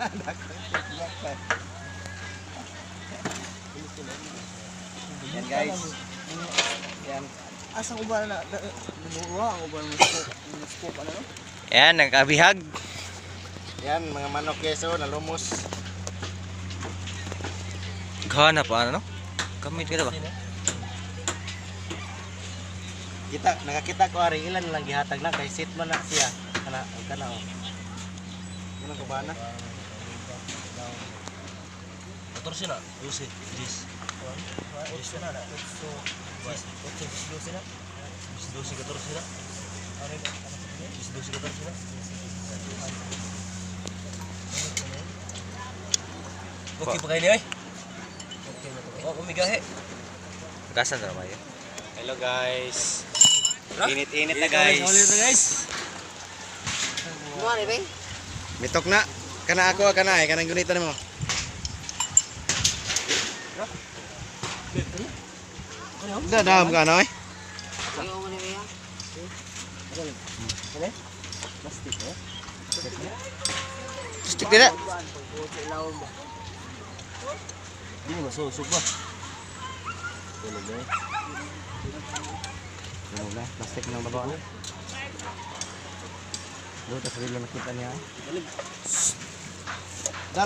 Yan guys. Yan. Asang uban na lumuwa ang uban mo scoop, ano no? Ayan, nagkabihag. Yan mga manok keso na lumos. Gana pa, ano? Kamit ka ba? Kita nakakita ko ari ilan lang gihatag na kay sit man na siya. Kana kana oh. Ano ko ba na? 14 na, 12, 10. Ocho na na. So, ocho ocho na. 12, 14 na. 12, 14 na. Okay pa kayo ni oy. Oh, kumigahe. Gasan na ba yun? Hello guys. Init-init na Ulit na guys. guys. Ni bay. Mitok na. Kana ako kana eh kanang gunita nimo. Da dam ka na eh. Mo. Plastic eh. Stick dira. Di mo masusog ba? Tulog eh. Ano na? Plastic na ta sa rilo nakita niya.